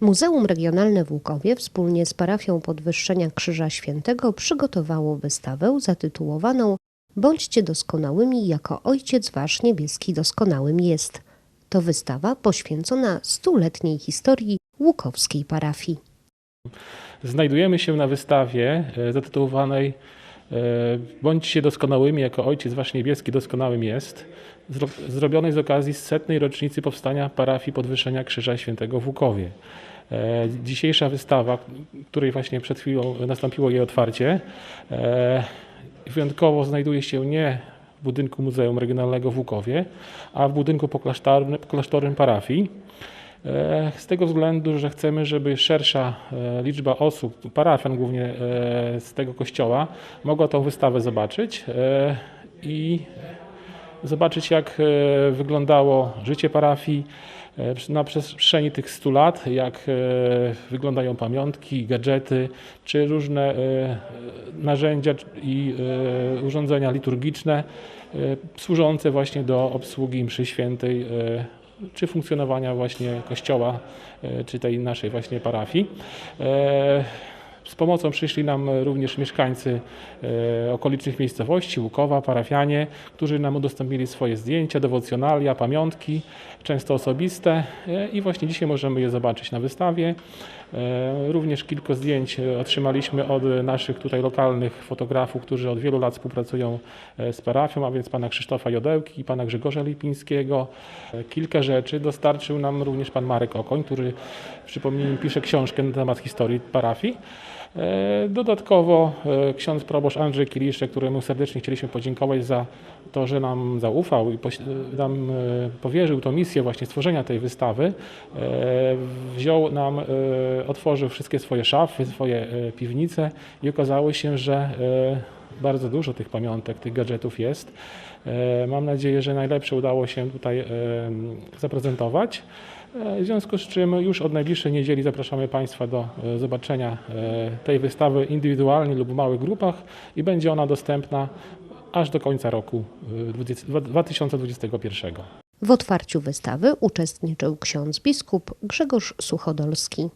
Muzeum Regionalne w Łukowie wspólnie z parafią Podwyższenia Krzyża Świętego przygotowało wystawę zatytułowaną Bądźcie doskonałymi, jako Ojciec Wasz Niebieski doskonałym jest. To wystawa poświęcona stuletniej historii łukowskiej parafii. Znajdujemy się na wystawie e, zatytułowanej e, Bądźcie doskonałymi, jako Ojciec Wasz Niebieski doskonałym jest, zro- zrobionej z okazji setnej rocznicy powstania parafii Podwyższenia Krzyża Świętego w Łukowie. E, Dzisiejsza wystawa, której właśnie przed chwilą nastąpiło jej otwarcie, e, wyjątkowo znajduje się nie w budynku Muzeum Regionalnego w Łukowie, a w budynku poklasztornym, poklasztornym parafii. E, Z tego względu, że chcemy, żeby szersza liczba osób, parafian głównie z tego kościoła, mogła tą wystawę zobaczyć i zobaczyć, jak wyglądało życie parafii na przestrzeni tych 100 lat, jak e, wyglądają pamiątki, gadżety, czy różne e, narzędzia i e, urządzenia liturgiczne e, służące właśnie do obsługi mszy świętej e, czy funkcjonowania właśnie kościoła, e, czy tej naszej właśnie parafii. Z pomocą przyszli nam również mieszkańcy e, okolicznych miejscowości, Łukowa, parafianie, którzy nam udostępnili swoje zdjęcia, dewocjonalia, pamiątki, często osobiste e, i właśnie dzisiaj możemy je zobaczyć na wystawie. E, Również kilka zdjęć otrzymaliśmy od naszych tutaj lokalnych fotografów, którzy od wielu lat współpracują z parafią, a więc pana Krzysztofa Jodełki i pana Grzegorza Lipińskiego. Kilka rzeczy dostarczył nam również pan Marek Okoń, który przypomnijmy pisze książkę na temat historii parafii. E, Dodatkowo e, ksiądz proboszcz Andrzej Kiliszek, któremu serdecznie chcieliśmy podziękować za to, że nam zaufał i poś- nam e, powierzył tą misję właśnie stworzenia tej wystawy. E, Wziął nam, e, otworzył wszystkie swoje szafy, swoje e, piwnice i okazało się, że e, bardzo dużo tych pamiątek, tych gadżetów jest. E, Mam nadzieję, że najlepsze udało się tutaj e, zaprezentować. E, W związku z czym już od najbliższej niedzieli zapraszamy Państwa do e, zobaczenia e, tej wystawy indywidualnie lub w małych grupach i będzie ona dostępna aż do końca roku e, 20 2021. W otwarciu wystawy uczestniczył ksiądz biskup Grzegorz Suchodolski.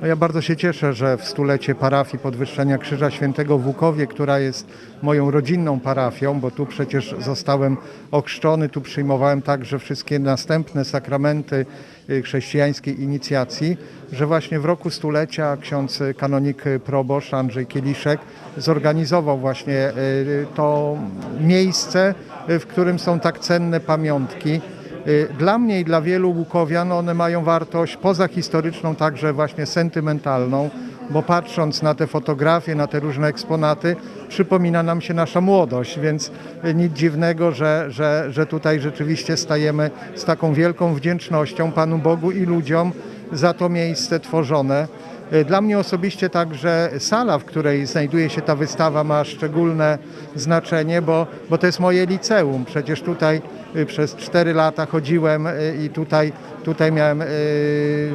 No Ja bardzo się cieszę, że w stulecie parafii Podwyższenia Krzyża Świętego w Łukowie, która jest moją rodzinną parafią, bo tu przecież zostałem ochrzczony, tu przyjmowałem także wszystkie następne sakramenty y, chrześcijańskiej inicjacji, że właśnie w roku stulecia ksiądz kanonik proboszcz Andrzej Kieliszek zorganizował właśnie y, to miejsce, y, w którym są tak cenne pamiątki. Y, Dla mnie i dla wielu Łukowian one mają wartość pozahistoryczną, także właśnie sentymentalną, bo patrząc na te fotografie, na te różne eksponaty, przypomina nam się nasza młodość, więc y, nic dziwnego, że, że, że tutaj rzeczywiście stajemy z taką wielką wdzięcznością Panu Bogu i ludziom za to miejsce tworzone. Y, Dla mnie osobiście także sala, w której znajduje się ta wystawa ma szczególne znaczenie, bo, bo to jest moje liceum. Przecież tutaj y, przez 4 lata chodziłem y, i tutaj, tutaj miałem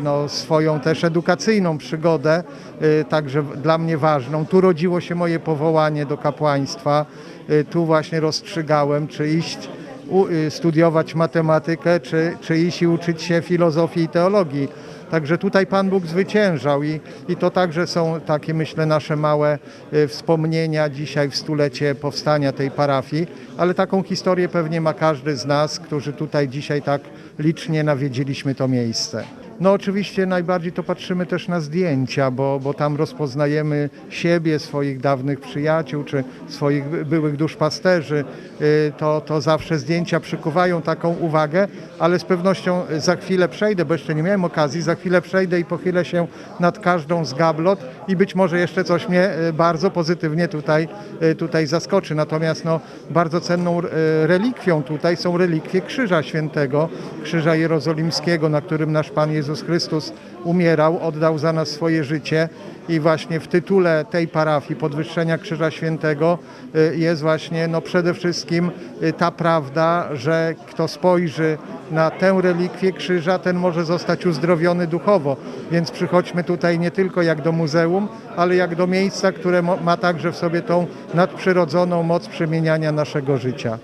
no, swoją też edukacyjną przygodę, także dla mnie ważną. Tu rodziło się moje powołanie do kapłaństwa. Tu właśnie rozstrzygałem, czy iść studiować matematykę, czy, czy iść i uczyć się filozofii i teologii. Także tutaj Pan Bóg zwyciężał i, i to także są takie, myślę, nasze małe y, wspomnienia dzisiaj w stulecie powstania tej parafii, ale taką historię pewnie ma każdy z nas, którzy tutaj dzisiaj tak licznie nawiedziliśmy to miejsce. No oczywiście najbardziej to patrzymy też na zdjęcia, bo, bo tam rozpoznajemy siebie, swoich dawnych przyjaciół, czy swoich by- byłych duszpasterzy. Y, To, to zawsze zdjęcia przykuwają taką uwagę, ale z pewnością za chwilę przejdę, bo jeszcze nie miałem okazji, za chwilę przejdę i pochylę się nad każdą z gablot i być może jeszcze coś mnie y, bardzo pozytywnie tutaj, y, tutaj zaskoczy. Natomiast no, bardzo cenną relikwią tutaj są relikwie Krzyża Świętego, Krzyża Jerozolimskiego, na którym nasz Pan Jezus Chrystus umierał, oddał za nas swoje życie i właśnie w tytule tej parafii Podwyższenia Krzyża Świętego y, jest właśnie no przede wszystkim y, ta prawda, że kto spojrzy na tę relikwię krzyża, ten może zostać uzdrowiony duchowo. Więc przychodźmy tutaj nie tylko jak do muzeum, ale jak do miejsca, które ma także w sobie tą nadprzyrodzoną moc przemieniania naszego życia.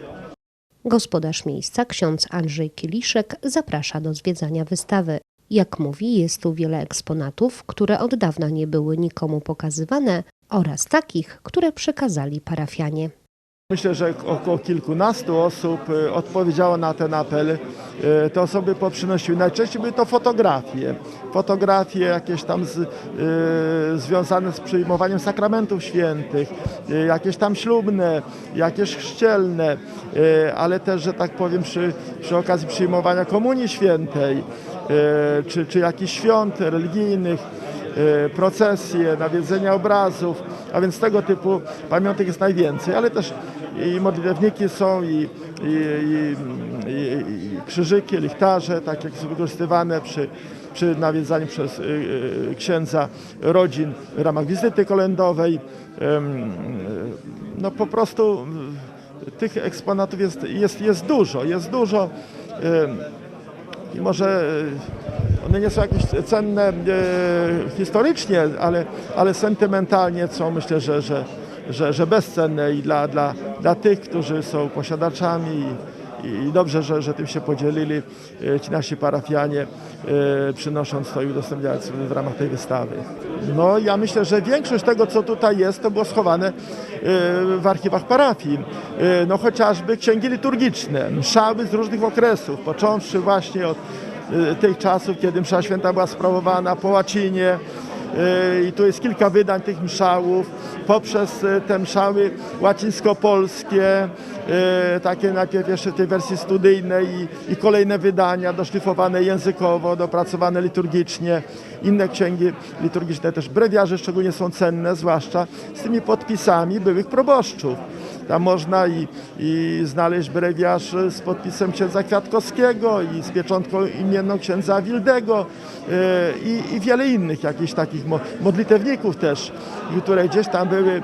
Gospodarz miejsca, ksiądz Andrzej Kieliszek, zaprasza do zwiedzania wystawy. Jak mówi, jest tu wiele eksponatów, które od dawna nie były nikomu pokazywane oraz takich, które przekazali parafianie. Myślę, że około kilkunastu osób y, odpowiedziało na ten apel. Y, Te osoby poprzynosiły. Najczęściej były to fotografie. Fotografie jakieś tam z, y, związane z przyjmowaniem sakramentów świętych, y, jakieś tam ślubne, jakieś chrzcielne, y, ale też, że tak powiem, przy, przy okazji przyjmowania Komunii Świętej, y, czy, czy jakichś świąt religijnych procesje, nawiedzenia obrazów, a więc tego typu pamiątek jest najwięcej, ale też i modlitewniki są, i, i, i, i, krzyżyki, lichtarze, tak jak są wykorzystywane przy, przy nawiedzaniu przez y, y, księdza rodzin w ramach wizyty kolędowej. Y, No po prostu y, tych eksponatów jest, jest, jest dużo, jest dużo. I może one nie są jakieś cenne e, historycznie, ale, ale sentymentalnie są myślę, że, że, że, że bezcenne i dla, dla, dla tych, którzy są posiadaczami i, dobrze, że, że tym się podzielili e, ci nasi parafianie, e, przynosząc to i udostępniając w ramach tej wystawy. No ja myślę, że większość tego, co tutaj jest, to było schowane w archiwach parafii. No chociażby księgi liturgiczne, mszały z różnych okresów, począwszy właśnie od tych czasów, kiedy msza święta była sprawowana po łacinie, E, i tu jest kilka wydań tych mszałów, poprzez e, te mszały łacińsko-polskie, takie najpierw jeszcze w tej wersji studyjnej i, i kolejne wydania doszlifowane językowo, dopracowane liturgicznie. Inne księgi liturgiczne też brewiarze szczególnie są cenne, zwłaszcza z tymi podpisami byłych proboszczów. Tam można i, i znaleźć brewiarz z podpisem księdza Kwiatkowskiego i z pieczątką imienną księdza Wildego e, i, i wiele innych jakichś takich mo- modlitewników też, które gdzieś tam były e,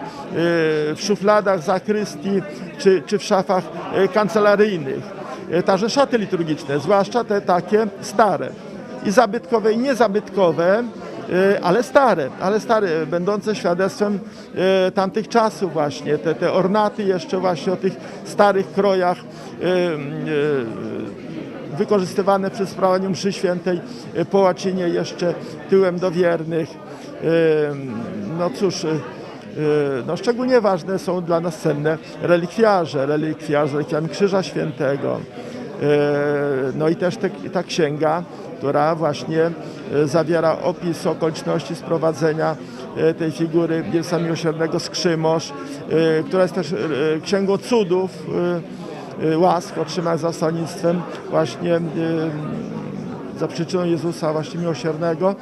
w szufladach zakrystii czy, czy w szafach e, kancelaryjnych. Także szaty liturgiczne, zwłaszcza te takie stare i zabytkowe i niezabytkowe, ale stare, ale stare, będące świadectwem e, tamtych czasów właśnie, te, te ornaty jeszcze właśnie o tych starych krojach e, e, wykorzystywane przy sprawowaniu mszy świętej e, po łacinie jeszcze tyłem do wiernych. E, No cóż, e, no szczególnie ważne są dla nas cenne relikwiarze, relikwiarze relikwiami Krzyża Świętego. E, No i też te, ta księga, która właśnie e, zawiera opis okoliczności sprowadzenia e, tej figury Wielca Miłosiernego z Krzymosz, e, która jest też księgą cudów, łask otrzymanych zastanictwem właśnie e, za przyczyną Jezusa właśnie miłosiernego.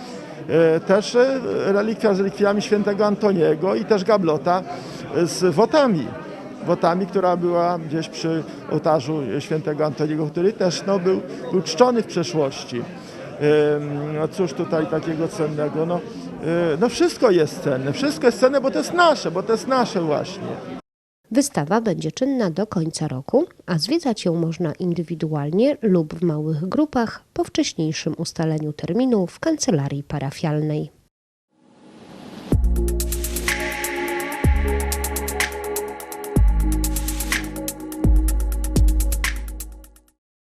Też relikwia z relikwiami świętego Antoniego i też gablota z wotami. Wotami, która była gdzieś przy ołtarzu świętego Antoniego, który też no, był, był czczony w przeszłości. No cóż tutaj takiego cennego? No, e, no wszystko jest cenne, wszystko jest cenne, bo to jest nasze, bo to jest nasze właśnie. Wystawa będzie czynna do końca roku, a zwiedzać ją można indywidualnie lub w małych grupach po wcześniejszym ustaleniu terminu w kancelarii parafialnej.